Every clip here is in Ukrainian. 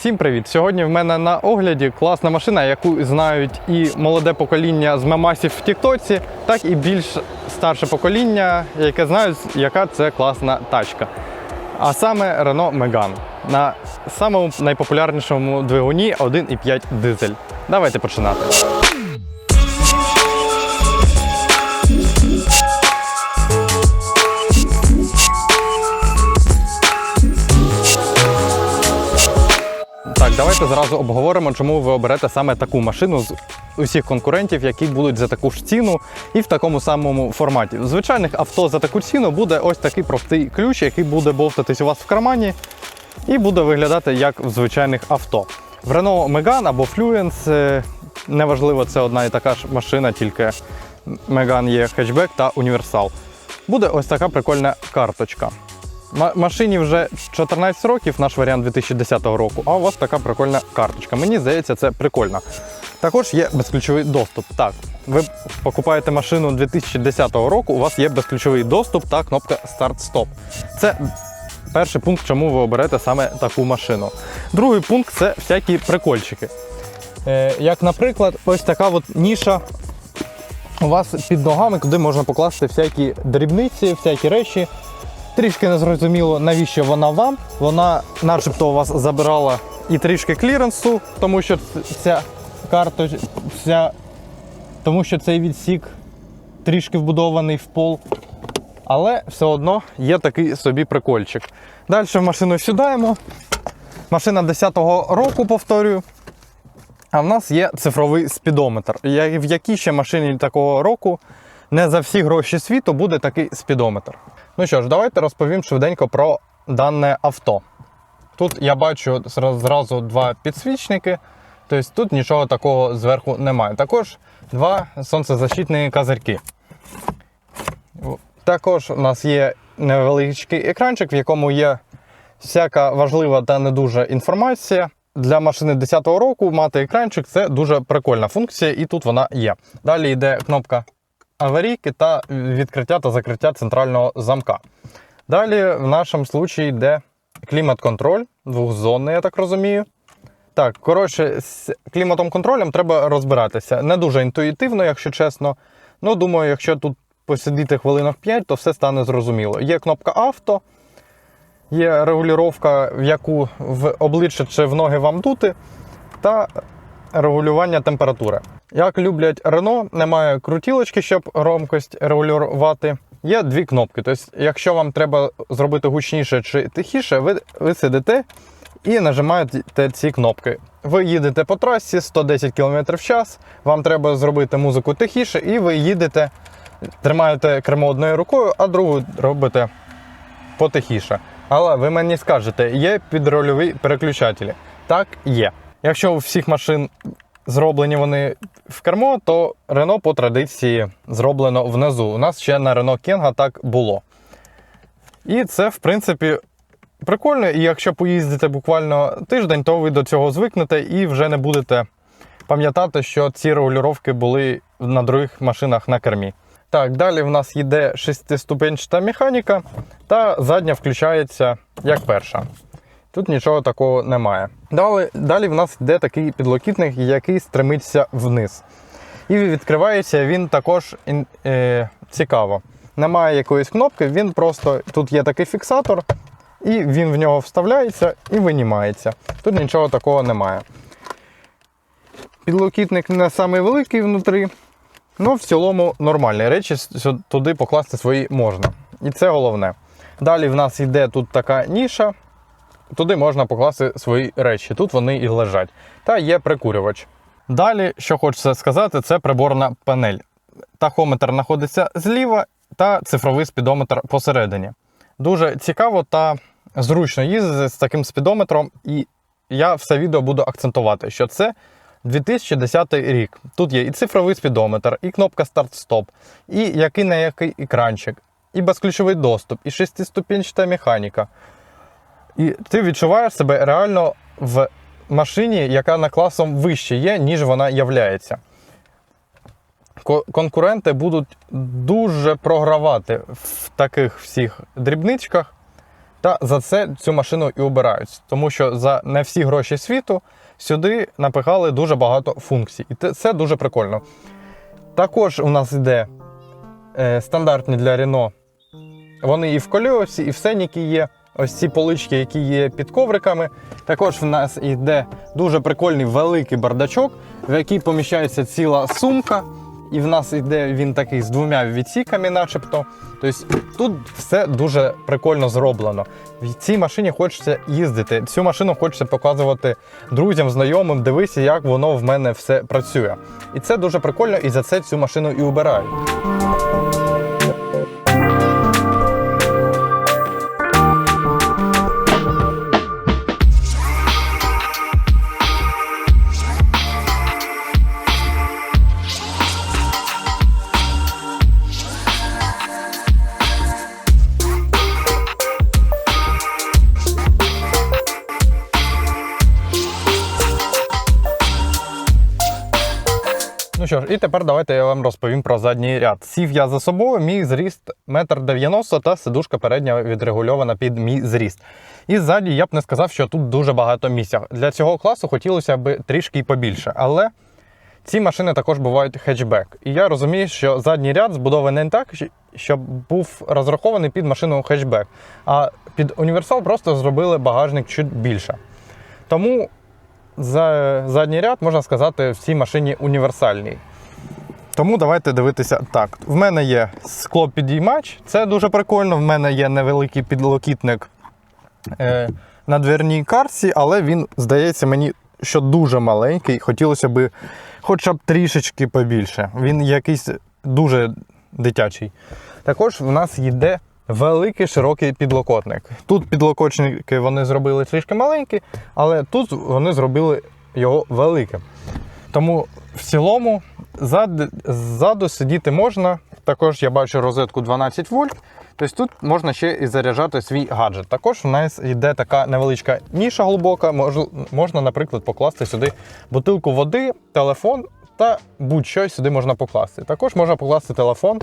Всім привіт! Сьогодні в мене на огляді класна машина, яку знають і молоде покоління з мемасів в Тіктоці, так і більш старше покоління, яке знають, яка це класна тачка. А саме Renault Megane на самому найпопулярнішому двигуні 1,5 дизель. Давайте починати. Давайте зразу обговоримо, чому ви оберете саме таку машину з усіх конкурентів, які будуть за таку ж ціну і в такому самому форматі. В звичайних авто за таку ціну буде ось такий простий ключ, який буде бовтатись у вас в кармані і буде виглядати як в звичайних авто. В Renault Megane або Fluence, е, неважливо, це одна і така ж машина, тільки Megane є хетчбек та універсал. Буде ось така прикольна карточка. Ма- Машині вже 14 років, наш варіант 2010 року, а у вас така прикольна карточка. Мені здається, це прикольно. Також є безключовий доступ. Так, ви покупаєте машину 2010 року, у вас є безключовий доступ та кнопка старт-стоп. Це перший пункт, чому ви оберете саме таку машину. Другий пункт це всякі прикольчики. Е, як, наприклад, ось така от ніша у вас під ногами, куди можна покласти всякі дрібниці, всякі речі. Трішки незрозуміло, навіщо вона вам. Вона начебто у вас забирала і трішки кліренсу, тому що ця карта, вся, тому що цей відсік трішки вбудований в пол. Але все одно є такий собі прикольчик. Далі в машину сідаємо. Машина 10-го року, повторюю. А в нас є цифровий спідометр. В якій ще машині такого року не за всі гроші світу буде такий спідометр. Ну що ж, давайте розповім швиденько про дане авто. Тут я бачу зразу два підсвічники, тобто тут нічого такого зверху немає. Також два сонцезащитні козирки. Також у нас є невеличкий екранчик, в якому є всяка важлива та не дуже інформація. Для машини 10-го року мати екранчик це дуже прикольна функція, і тут вона є. Далі йде кнопка аварійки та відкриття та закриття центрального замка. Далі в нашому случаї йде клімат-контроль, двохзонний, я так розумію. Так, коротше, з кліматом контролем треба розбиратися. Не дуже інтуїтивно, якщо чесно. Ну, думаю, якщо тут посидіти хвилинок 5, то все стане зрозуміло. Є кнопка авто, є регулювання, в яку в обличчя чи в ноги вам дути, та регулювання температури. Як люблять Renault, немає крутілочки, щоб громкость регулювати. Є дві кнопки. Тобто, якщо вам треба зробити гучніше чи тихіше, ви, ви сидите і нажимаєте ці кнопки. Ви їдете по трасі 110 км в час, вам треба зробити музику тихіше, і ви їдете, тримаєте кермо одною рукою, а другою робите потихіше. Але ви мені скажете, є підрольові переключателі. Так, є. Якщо у всіх машин зроблені вони в кермо, то Renault по традиції зроблено внизу. У нас ще на Renault Kangoo так було. І це, в принципі, прикольно. І якщо поїздите буквально тиждень, то ви до цього звикнете і вже не будете пам'ятати, що ці регулювання були на других машинах на кермі. Так, далі в нас йде шестиступенчата механіка, та задня включається як перша. Тут нічого такого немає. Далі, далі в нас йде такий підлокітник, який стремиться вниз. І відкривається він також е, цікаво. Немає якоїсь кнопки, він просто тут є такий фіксатор, і він в нього вставляється і винімається. Тут нічого такого немає. Підлокітник не самий великий внутрі, Ну, в цілому нормальні речі туди покласти свої можна. І це головне. Далі в нас йде тут така ніша, туди можна покласти свої речі. Тут вони і лежать. Та є прикурювач. Далі, що хочеться сказати, це приборна панель. Тахометр знаходиться зліва та цифровий спідометр посередині. Дуже цікаво та зручно їздити з таким спідометром, і я все відео буду акцентувати, що це 2010 рік. Тут є і цифровий спідометр, і кнопка старт-стоп, і який на який екранчик, і безключовий доступ, і шестиступенчата механіка. І ти відчуваєш себе реально в машині, яка на класом вище є, ніж вона являється. Конкуренти будуть дуже програвати в таких всіх дрібничках. Та за це цю машину і обирають, тому що за не всі гроші світу сюди напихали дуже багато функцій. І це дуже прикольно. Також у нас йде е, стандартні для Renault. Вони і в кольосі, і в сеніки є. Ось ці полички, які є під ковриками. Також в нас йде дуже прикольний великий бардачок, в який поміщається ціла сумка. І в нас йде він такий з двома відсіками, начебто. Тобто тут все дуже прикольно зроблено. В цій машині хочеться їздити. Цю машину хочеться показувати друзям, знайомим, дивися, як воно в мене все працює. І це дуже прикольно, і за це цю машину і обирають. Що ж, і тепер давайте я вам розповім про задній ряд. Сів я за собою, мій зріст 1,90 м та сидушка передня відрегульована під мій зріст. І ззаді я б не сказав, що тут дуже багато місця. Для цього класу хотілося б трішки і побільше. Але ці машини також бувають хетчбек. І я розумію, що задній ряд збудований не так, щоб був розрахований під машину хетчбек, а під універсал просто зробили багажник чуть більше. Тому задній ряд, можна сказати, в цій машині універсальний. Тому давайте дивитися так. В мене є склопідіймач, це дуже прикольно. В мене є невеликий підлокітник е, на дверній карці, але він здається мені, що дуже маленький. Хотілося б хоча б трішечки побільше. Він якийсь дуже дитячий. Також в нас йде великий широкий підлокотник. Тут підлокотники вони зробили трішки маленькі, але тут вони зробили його великим. Тому в цілому зад, ззаду сидіти можна. Також я бачу розетку 12 вольт. Тобто тут можна ще і заряджати свій гаджет. Також у нас йде така невеличка ніша глибока. Можна, наприклад, покласти сюди бутилку води, телефон та будь-що сюди можна покласти. Також можна покласти телефон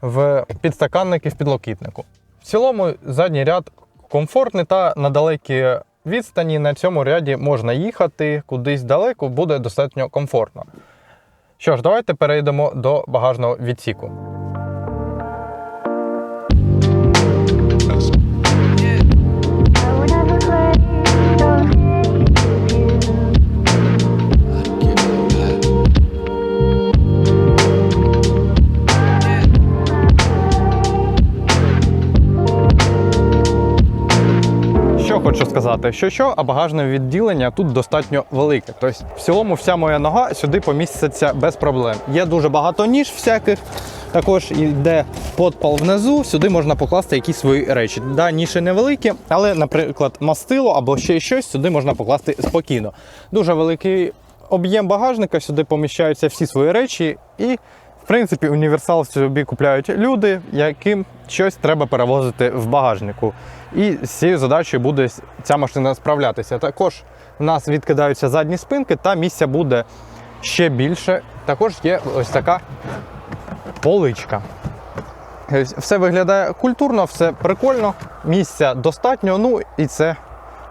в підстаканники в підлокітнику. В цілому задній ряд комфортний та на далекі відстані на цьому ряді можна їхати кудись далеко, буде достатньо комфортно. Що ж, давайте перейдемо до багажного відсіку. Сказати, що що, а багажне відділення тут достатньо велике. Тобто, в цілому, вся моя нога сюди поміститься без проблем. Є дуже багато ніж всяких. Також йде подпал внизу, сюди можна покласти якісь свої речі. Да, ніші невеликі, але, наприклад, мастило або ще щось сюди можна покласти спокійно. Дуже великий об'єм багажника, сюди поміщаються всі свої речі, і, в принципі, універсал собі купляють люди, яким щось треба перевозити в багажнику. І з цією задачею буде ця машина справлятися. Також у нас відкидаються задні спинки, та місця буде ще більше. Також є ось така поличка. Все виглядає культурно, все прикольно, місця достатньо, ну і це,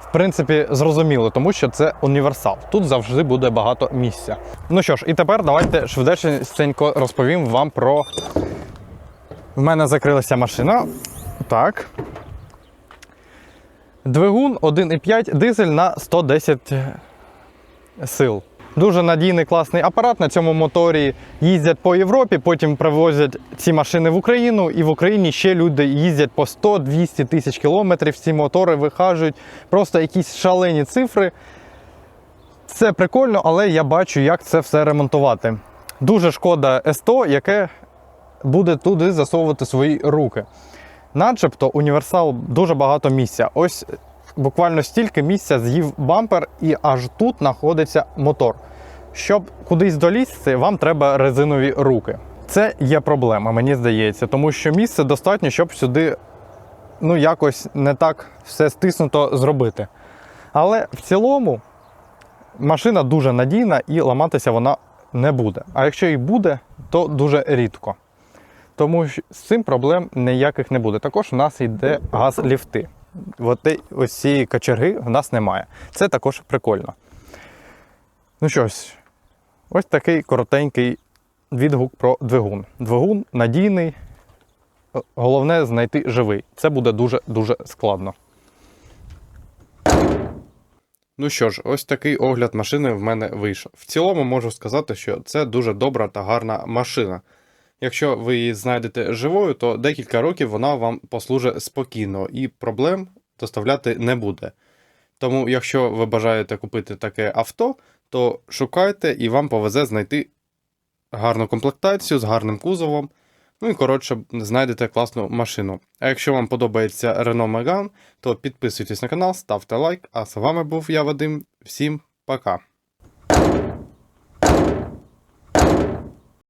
в принципі, зрозуміло, тому що це універсал. Тут завжди буде багато місця. Ну що ж, і тепер давайте швидесенько розповім вам про. В мене закрилася машина. Так. Двигун 1,5 дизель на 110 сил. Дуже надійний класний апарат. На цьому моторі їздять по Європі, потім привозять ці машини в Україну, і в Україні ще люди їздять по 100-200 тисяч кілометрів. Ці мотори вихажують просто якісь шалені цифри. Це прикольно, але я бачу, як це все ремонтувати. Дуже шкода СТО, яке буде туди засовувати свої руки. Начебто універсал дуже багато місця. Ось буквально стільки місця з'їв бампер, і аж тут знаходиться мотор. Щоб кудись долізти, вам треба резинові руки. Це є проблема, мені здається, тому що місце достатньо, щоб сюди ну, якось не так все стиснуто зробити. Але в цілому машина дуже надійна і ламатися вона не буде. А якщо і буде, то дуже рідко. Тому що з цим проблем ніяких не буде. Також у нас йде газ-ліфти. от ось цієї кочерги в нас немає. Це також прикольно. Ну щось, ось такий коротенький відгук про двигун. Двигун надійний. Е, Головне знайти живий. Це буде дуже-дуже складно. Ну що ж, ось такий огляд машини в мене вийшов. В цілому можу сказати, що це дуже добра та гарна машина. Якщо ви її знайдете живою, то декілька років вона вам послужить спокійно і проблем доставляти не буде. Тому, якщо ви бажаєте купити таке авто, то шукайте і вам повезе знайти гарну комплектацію з гарним кузовом. Ну і коротше, знайдете класну машину. А якщо вам подобається Renault Megane, то підписуйтесь на канал, ставте лайк. А з вами був я, Вадим. Всім пока!